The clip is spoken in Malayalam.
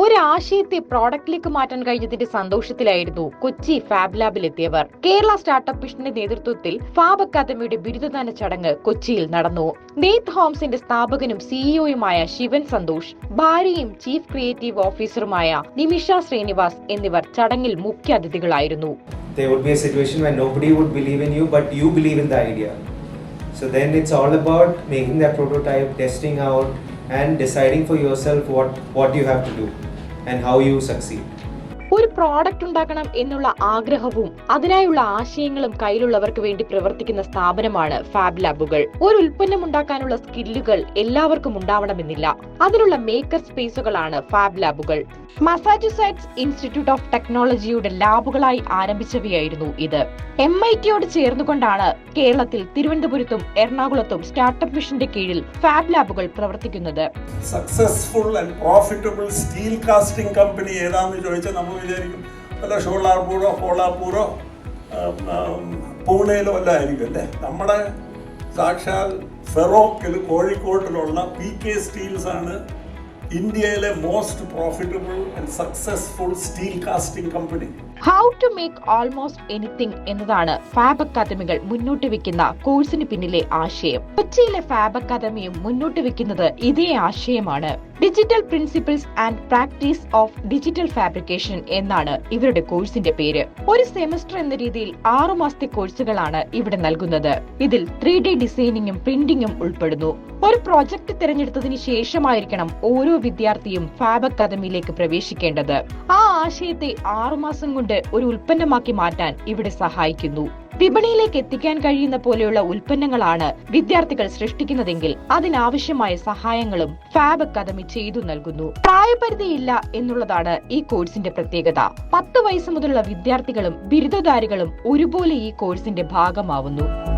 ഒരു ആശയത്തെ പ്രോഡക്റ്റിലേക്ക് മാറ്റാൻ കഴിഞ്ഞതിന്റെ സന്തോഷത്തിലായിരുന്നു കൊച്ചി ഫാബ് ലാബിൽ എത്തിയവർ കേരള സ്റ്റാർട്ടപ്പ് മിഷന്റെ നേതൃത്വത്തിൽ ഫാബ് അക്കാദമിയുടെ ബിരുദദാന ചടങ്ങ് കൊച്ചിയിൽ നടന്നു. നെയ്ത്ത് ഹോംസിന്റെ സ്ഥാപകനും സിഇഒയുമായ ശിവൻ സന്തോഷ് ഭാര്യയും ചീഫ് ക്രിയേറ്റീവ് ഓഫീസറുമായ നിമിഷ ശ്രീനിവാസ് എന്നിവർ ചടങ്ങിൽ മുഖ്യാതിഥികളായിരുന്നു there situation nobody would believe in you, but you believe in the idea. So then it's all about making that prototype, testing out, and deciding for yourself what, what you have to do and how you succeed. ഒരു പ്രോഡക്റ്റ് ഉണ്ടാക്കണം എന്നുള്ള ആഗ്രഹവും അതിനായുള്ള ആശയങ്ങളും കയ്യിലുള്ളവർക്ക് വേണ്ടി പ്രവർത്തിക്കുന്ന സ്ഥാപനമാണ് ഫാബ് ലാബുകൾ ഒരു ഉൽപ്പന്നം ഉണ്ടാക്കാനുള്ള സ്കില്ലുകൾ എല്ലാവർക്കും ഉണ്ടാവണമെന്നില്ല. അതിനുള്ള മേക്കർ സ്പേസുകളാണ് ഫാബ് ലാബുകൾ മസാച്യുസെറ്റ്സ് ഇൻസ്റ്റിറ്റ്യൂട്ട് ഓഫ് ടെക്നോളജിയുടെ ലാബുകളായി ആരംഭിച്ചവയായിരുന്നു ഇത്. എം ഐ ടിയോട് ചേർന്നുകൊണ്ടാണ് കേരളത്തിൽ തിരുവനന്തപുരത്തും എറണാകുളത്തും സ്റ്റാർട്ടപ്പ് മിഷന്റെ കീഴിൽ ഫാബ് ലാബുകൾ പ്രവർത്തിക്കുന്നത്. Successful and profitable steel casting company ഏതാണെന്ന് ചോദിച്ചാൽ നമ്മൾ വിചാരിക്കും. വല്ല ഷോളാർപൂരോ ഹോളാപ്പൂരോ പൂണയിലോ വല്ല ആയിരിക്കും അല്ലേ? നമ്മുടെ സാക്ഷാൽ ഫെറോക്കിൽ കോഴിക്കോട്ടിലുള്ള പി കെ സ്റ്റീൽസ് ആണ് ഇന്ത്യയിലെ most profitable and successful steel casting company how to make almost anything എന്നതാണ് ഫാബ് അക്കാദമികൾ മുന്നോട്ട് വെക്കുന്ന കോഴ്സിന് പിന്നിലെ ആശയം. കൊച്ചിയിലെ ഫാബ് അക്കാദമിയും മുന്നോട്ട് വെക്കുന്നത് ഇതേ ആശയമാണ്. Digital principles and practice of digital fabrication എന്നാണ് ഇവരുടെ കോഴ്സിന്റെ പേര്. ഒരു സെമസ്റ്റർ എന്ന രീതിയിൽ ആറു മാസത്തെ കോഴ്സുകളാണ് ഇവിടെ നൽകുന്നത്. ഇതിൽ ത്രീ ഡി ഡിസൈനിങ്ങും പ്രിന്റിങ്ങും ഉൾപ്പെടുന്നു. ഒരു പ്രോജക്ട് തിരഞ്ഞെടുത്തതിന് ശേഷമായിരിക്കണം ഓരോ വിദ്യാർത്ഥിയും ഫാബ് അക്കാദമിയിലേക്ക് പ്രവേശിക്കേണ്ടത്. ആ ആശയത്തെ ആറുമാസം ഒരു ഉൽപ്പന്നമാക്കി മാറ്റാൻ ഇവിടെ സഹായിക്കുന്നു. വിപണിയിലേക്ക് എത്തിക്കാൻ കഴിയുന്ന പോലെയുള്ള ഉൽപ്പന്നങ്ങളാണ് വിദ്യാർത്ഥികൾ സൃഷ്ടിക്കുന്നതെങ്കിൽ അതിനാവശ്യമായ സഹായങ്ങളും ഫാബ് അക്കാദമി ചെയ്തു നൽകുന്നു. പ്രായപരിധിയില്ല എന്നുള്ളതാണ് ഈ കോഴ്സിന്റെ പ്രത്യേകത. പത്ത് വയസ്സ് മുതലുള്ള വിദ്യാർത്ഥികളും ബിരുദധാരികളും ഒരുപോലെ ഈ കോഴ്സിന്റെ ഭാഗമാവുന്നു.